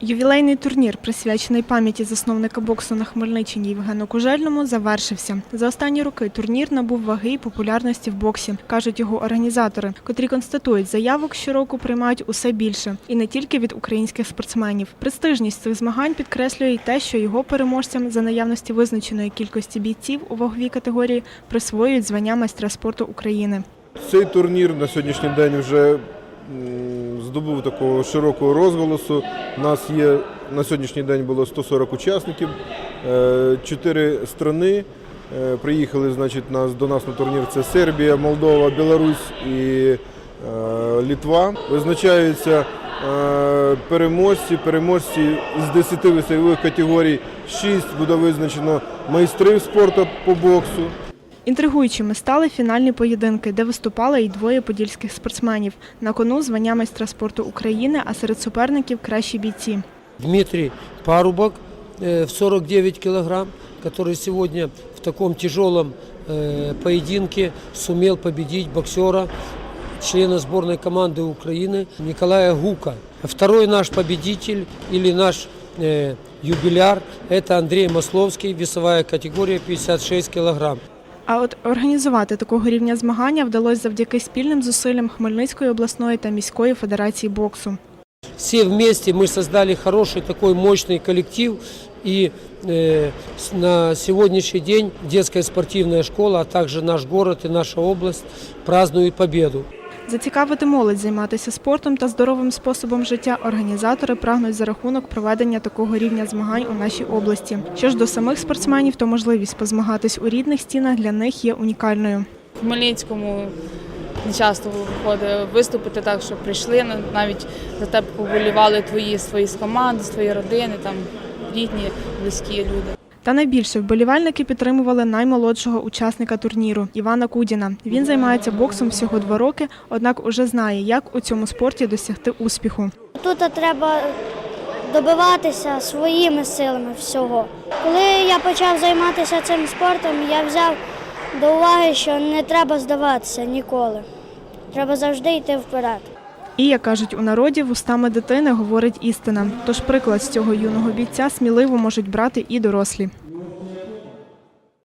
Ювілейний турнір, присвячений пам'яті засновника боксу на Хмельниччині Євгену Кужельному, завершився. За останні роки турнір набув ваги і популярності в боксі, кажуть його організатори, котрі констатують, заявок щороку приймають усе більше, і не тільки від українських спортсменів. Престижність цих змагань підкреслює й те, що його переможцям за наявності визначеної кількості бійців у ваговій категорії присвоюють звання майстра спорту України. Цей турнір на сьогоднішній день вже здобув такого широкого розголосу. У нас є на сьогоднішній день було 140 учасників, Е, чотири страни е, приїхали значить, нас, до нас на турнір. Це Сербія, Молдова, Білорусь і е, Літва. Визначаються переможці. Переможці з 10 весових категорій 6 буде визначено майстрів спорту по боксу. Інтригуючими стали фінальні поєдинки, де виступали й двоє подільських спортсменів. На кону звання майстра спорту України, а серед суперників кращі бійці. Дмитрий Парубок э, в 49 килограмм, который сегодня в таком тяжелом э, поединке сумел победить боксера, члена сборной команды Украины Николая Гука. Второй наш победитель или наш э, юбиляр – это Андрей Масловский, весовая категория 56 килограмм. А от організувати такого рівня змагання вдалося завдяки спільним зусиллям Хмельницької обласної та міської федерації боксу. Все вместе мы создали хороший такой мощный коллектив. И э, с- на сегодняшний день детская спортивная школа, а также наш город и наша область празднуют победу. Зацікавити молодь займатися спортом та здоровим способом життя організатори прагнуть за рахунок проведення такого рівня змагань у нашій області. Що ж до самих спортсменів, то можливість позмагатись у рідних стінах для них є унікальною. В Хмельницькому не часто виходить виступити так, що прийшли на- навіть за тебе поболівали твої свої з команди, з твої родини, там рідні, близькі люди. Та найбільше вболівальники підтримували наймолодшого учасника турніру Івана Кудіна. Він займається боксом всього два роки, однак уже знає, як у цьому спорті досягти успіху. Тут треба добиватися своїми силами всього. Коли я почав займатися цим спортом, я взяв до уваги, що не треба здаватися ніколи. Треба завжди йти вперед. І, як кажуть у народі, вустами дитини говорить істина. Тож приклад з цього юного бійця сміливо можуть брати і дорослі.